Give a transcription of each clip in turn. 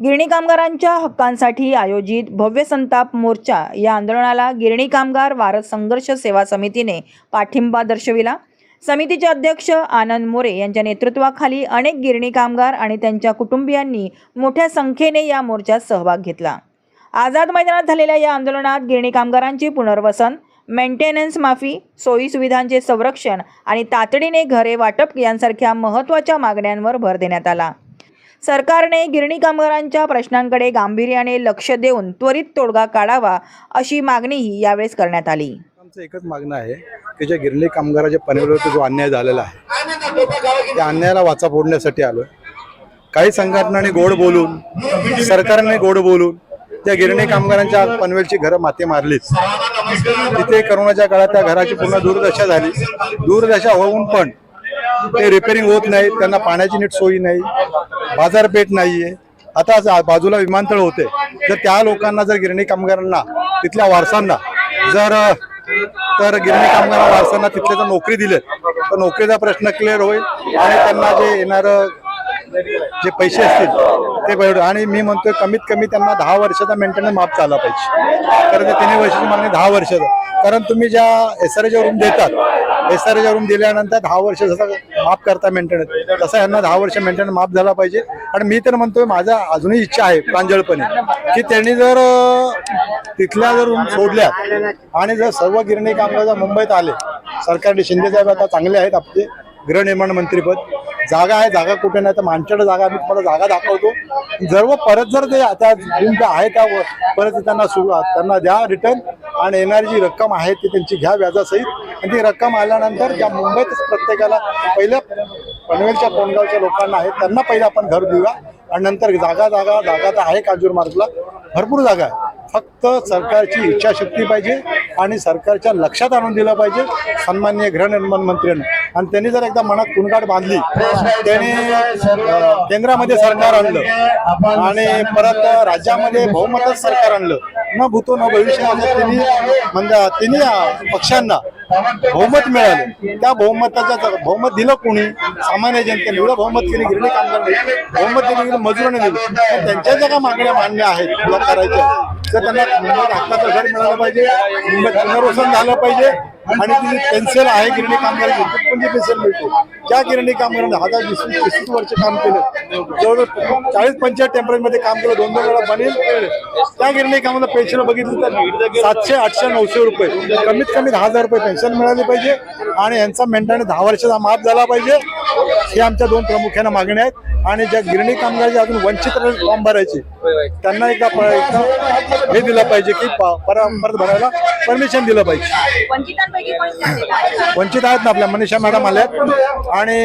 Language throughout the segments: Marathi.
गिरणी कामगारांच्या हक्कांसाठी आयोजित भव्य संताप मोर्चा या आंदोलनाला गिरणी कामगार वारस संघर्ष सेवा समितीने पाठिंबा दर्शविला. समितीचे अध्यक्ष आनंद मोरे यांच्या नेतृत्वाखाली अनेक गिरणी कामगार आणि त्यांच्या कुटुंबियांनी मोठ्या संख्येने या मोर्चात सहभाग घेतला. आझाद मैदानात झालेल्या या आंदोलनात गिरणी कामगारांची पुनर्वसन मेंटेनन्स माफी सोयी सुविधांचे संरक्षण आणि तातडीने घरे वाटप यांसारख्या महत्त्वाच्या मागण्यांवर भर देण्यात आला. सरकारने गिरणी कामगारांच्या प्रश्नांकडे गांभीर्याने लक्ष देऊन त्वरित तोडगा काढावा अशी मागणीही यावेळेस करण्यात आली. आमचं एकच मागणं आहे की ज्या गिरणी कामगाराच्या पनवेलवरती जो अन्याय झालेला आहे त्या अन्यायाला वाचा फोडण्यासाठी आलोय. काही संघटनांनी गोड बोलून सरकारने गोड बोलून त्या गिरणी कामगारांच्या पनवेलची घरं माती मारलीच तिथे करोनाच्या काळात त्या घराची पूर्ण दुर्दशा झाली. दुर्दशा होऊन पण ते रिपेअरिंग होत नाही त्यांना पाण्याची नीट सोयी नाही बाजारपेठ नाहीये. आता बाजूला विमानतळ होते जर त्या लोकांना जर गिरणी कामगारांना तिथल्या वारसांना जर तर गिरणी कामगार वारसांना तिथले जर नोकरी दिले तर नोकरीचा प्रश्न क्लिअर होईल आणि त्यांना जे येणारं जे पैसे असतील ते भेट आणि मी म्हणतोय कमीत कमी त्यांना दहा वर्षाचा मेंटेनन्स माफ झाला पाहिजे. कारण ते तिन्ही वर्षाची मागणी दहा वर्षाचा. कारण तुम्ही ज्या एस आर एच्या रूम देतात एस आर रूम दिल्यानंतर दहा वर्ष जसा माफ करता मेंटेनन्स तसा यांना दहा वर्ष मेंटेनन्स माफ झाला पाहिजे. आणि मी तर म्हणतोय माझा अजूनही इच्छा आहे प्रांजळपणे की त्यांनी जर तिथल्या जर रूम सोडल्या आणि जर सर्व गिरणी कामगार जर मुंबईत आले सरकारने शिंदे साहेब आता चांगले आहेत आपले गृहनिर्माण मंत्रीपद. जागा आहे जागा कुठे नाही तर मानचड जागा मी तुम्हाला जागा दाखवतो. जर परत जर ते आता रूम ज्या आहे त्या व- परत त्यांना सु त्यांना द्या रिटर्न आणि येणारी जी रक्कम आहे ती त्यांची घ्या व्याजासहित. आणि ती रक्कम आल्यानंतर ज्या मुंबईतच प्रत्येकाला पहिल्या पनवेलच्या कोंडगावच्या लोकांना आहेत त्यांना पहिले आपण घर देऊया. आणि नंतर जागा जागा जागा तर आहे काजूर मार्गला. भरपूर जागा आहे. फक्त फक्त सरकारची इच्छाशक्ती पाहिजे आणि सरकारच्या लक्षात आणून दिलं पाहिजे सन्माननीय गृहनिर्माण मंत्र्यांनी. आणि त्यांनी जर एकदा मनात कुणगाट बांधली त्याने केंद्रामध्ये सरकार आणलं आणि परत राज्यामध्ये बहुमतच सरकार आणलं न भूतो न भविष्यामध्ये त्यांनी म्हणजे तिन्ही पक्षांना बहुमत मिळालं. त्या बहुमताच्या बहुमत दिलं कोणी? सामान्य जनतेने. एवढं बहुमत केली गिरणी कामगारांनी बहुमत दिलं गेली मजुराने दिलं. त्यांच्या ज्या काय मागण्या मान्य आहेत किंवा करायच्या तर त्यांना मुंबईत हक्काचं घर मिळालं पाहिजे. मुंबईत पुनर्वसन झालं पाहिजे. आणि ती जी आहे गिरणी कामगारांची ती पण जी पेन्शन मिळते. त्या गिरणी कामगारांनी हजार वीस वीस वर्ष काम केलं. जवळजवळ चाळीस पंचाळीस टेम्परेचरमध्ये काम केलं दोन दोन वेळा बनेल. त्या गिरणी कामाला पेन्शन बघितलं तर सातशे आठशे नऊशे रुपये. कमीत कमी दहा हजार रुपये पेन्शन मिळाली पाहिजे. आणि यांचा मेंटेनन्स दहा वर्षाचा माफ झाला पाहिजे. हे आमच्या दोन प्रामुख्यानं मागण्या आहेत. आणि ज्या गिरणी कामगार जे अजून वंचित फॉर्म भरायचे त्यांना एकदा प- एकदा हे दिलं पाहिजे की प- परत भरायला परमिशन दिलं पाहिजे. वंचितांपैकी कोणी झालेलं आहे? वंचित आहेत ना आपल्या मनीषा मॅडम आल्यात आणि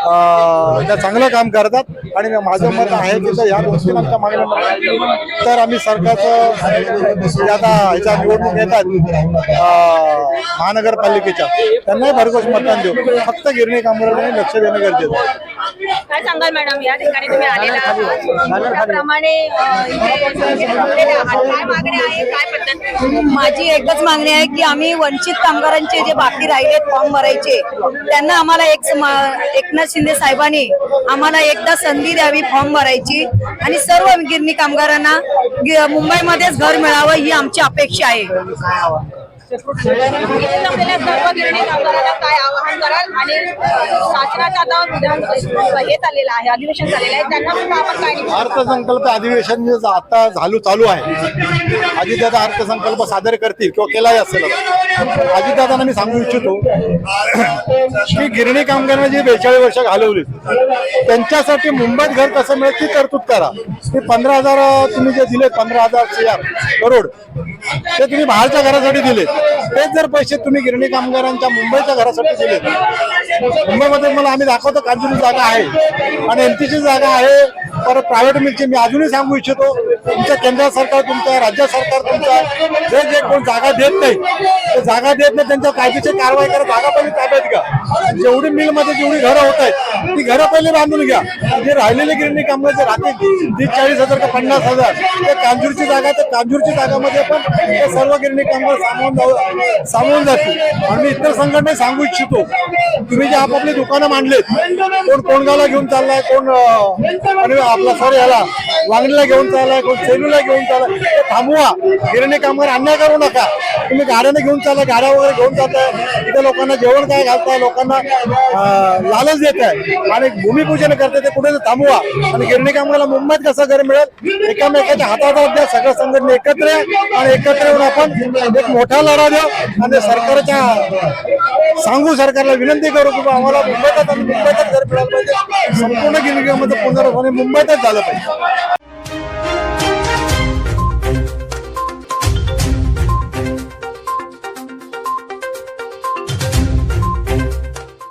अं, त्या चांगलं काम करतात. आणि माझं मत आहे की जर या गोष्टी आमच्या मागण्या तर आम्ही सरकारचं जे आता ह्याच्या निवडणूक येतात अं, महानगरपालिकेच्या त्यांनाही भरघोस मतदान देऊ. फक्त गिरणी कामगारांनी लक्ष देणं गरजेचं आहे. काय सांगाल मॅडम? या ठिकाणी तुम्ही आलेला आहात. त्याप्रमाणे अ, इथे सगळे थांबलेले आहात. काय मागणी आहे काय पद्धत? माझी एकच मागणी आहे की आम्ही वंचित कामगारांचे जे बाकी राहिलेत फॉर्म भरायचे त्यांना आम्हाला एक एकनाथ शिंदे साहेबांनी आम्हाला एकदा संधी द्यावी फॉर्म भरायची. आणि सर्व गिरणी कामगारांना मुंबईमध्येच घर मिळावं ही आमची अपेक्षा आहे. इथे सर्व गिरणी कामगारांना काय आवाहन कराल आणि शासनाचं आता हे चाललेलं आहे अधिवेशन झालेलं आहे. त्यांना सुद्धा आपण काय अर्थसंकल्प अधिवेशन जे आता झालू चालू आहे. आधी त्याचा अर्थसंकल्प सादर करतील किंवा केलाही असेल आता. अजितदादांना मी सांगू इच्छितो की गिरणी कामगारांना जी बेचाळीस वर्ष घालवली त्यांच्यासाठी मुंबईत घर कसं मिळेल ती तरतूद करा. ते पंधरा हजार तुम्ही जे दिले पंधरा हजार शेअर करोड ते तुम्ही बाहेरच्या घरासाठी दिले. तेच जर पैसे तुम्ही गिरणी कामगारांच्या मुंबईच्या घरासाठी दिले. मुंबईमध्ये मला आम्ही दाखवतो कांजुरी जागा आहे. आणि एमटीची जागा आहे. परत प्रायव्हेट मिलची मी अजूनही सांगू इच्छितो. तुमचं केंद्र सरकार तुमचं राज्य सरकार तुमचं जे जे कोण जागा देत नाही ते जागा देत नाही त्यांच्या कायदेशीर कारवाई करा जागा पण ताब्यात घ्या. जेवढी मिलमध्ये जेवढी घरं होत आहेत ती घरं पहिले बांधून घ्या. जे राहिलेले गिरणी कामगार जे राहते तीस चाळीस हजार का पन्नास हजार त्या कांजूरची जागा तर कांजूरची जागामध्ये पण ते सर्व गिरणी कामगार सामावून जाऊ सामावून जातील. आणि मी इतर संघटना सांगू इच्छितो तुम्ही जे आपापली दुकानं मांडलेत कोण कोणगावला घेऊन चाललाय कोण आपला सॉरी याला वांगणीला घेऊन चाललाय कोण सेलूला घेऊन चाललाय ते थांबवा. गिरणी कामगार अन्याय करू नका. तुम्ही गाड्याने घेऊन चालला गाड्या वगैरे घेऊन जाताय. तिथे लोकांना जेवण काय घालताय लोकांना लालच देत आहे. आणि भूमिपूजन करते ते कुठे थांबवा. आणि गिरणी कामगाराला मुंबईत कसं घर मिळेल? एकामेकाच्या हातात द्या सगळ्या संघटना एकत्र या आणि एकत्र येऊन आपण एक मोठा लढा देऊ. आणि सरकारच्या सांगू सरकारला विनंती करू की आम्हाला मुंबईतच आणि मुंबईतच घर मिळालं पाहिजे. संपूर्ण गिरणी कामाचं मुंबईतच झालं पाहिजे.